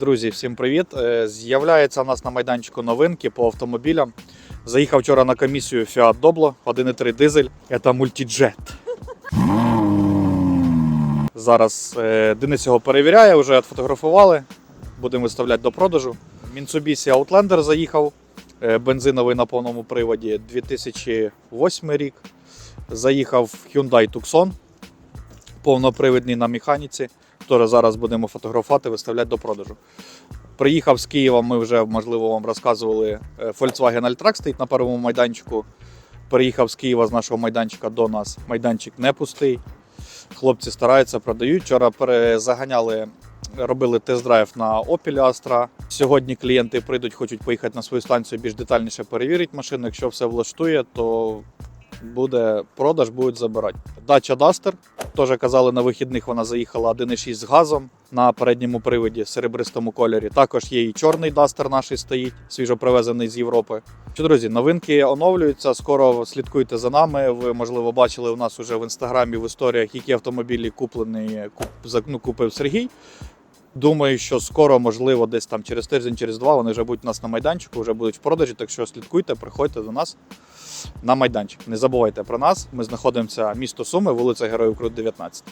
Друзі, всім привіт! Е, З'являється у нас на майданчику новинки по автомобілям. Заїхав вчора на комісію Fiat Doblo 1.3 дизель. Це мультиджет. Зараз е, Денис його перевіряє, вже відфотографували. Будемо виставляти до продажу. Mitsubishi Outlander заїхав. е, Бензиновий на повному приводі 2008 рік. Заїхав Hyundai Tucson повнопривідний на механіці. Теж зараз будемо фотографувати, виставляти до продажу. Приїхав з Києва, ми вже, можливо, вам розказували. е, Volkswagen Alltrack стоїть на першому майданчику. Приїхав з Києва з нашого майданчика до нас. Майданчик не пустий. Хлопці стараються, продають. Вчора перезаганяли, робили тест-драйв на Opel Astra. Сьогодні клієнти прийдуть, хочуть поїхати на свою станцію більш детальніше перевірити машину. Якщо все влаштує, то буде продаж, будуть забирати. Дача Duster. Теж казали, на вихідних вона заїхала 1.6 з газом на передньому приводі серебристому кольорі. Також є і чорний Duster наш стоїть, свіжо привезений з Європи. Що, друзі, новинки оновлюються. Скоро слідкуйте за нами. Ви, можливо, бачили у нас уже в інстаграмі в історіях, які автомобілі куплені, куп, ну, купив Сергій. Думаю, що скоро, можливо, десь там через тиждень, через два вони вже будуть у нас на майданчику, вже будуть в продажі. Так що слідкуйте, приходьте до нас на майданчик. Не забувайте про нас. Ми знаходимося місто Суми, вулиця Героїв Крут 19.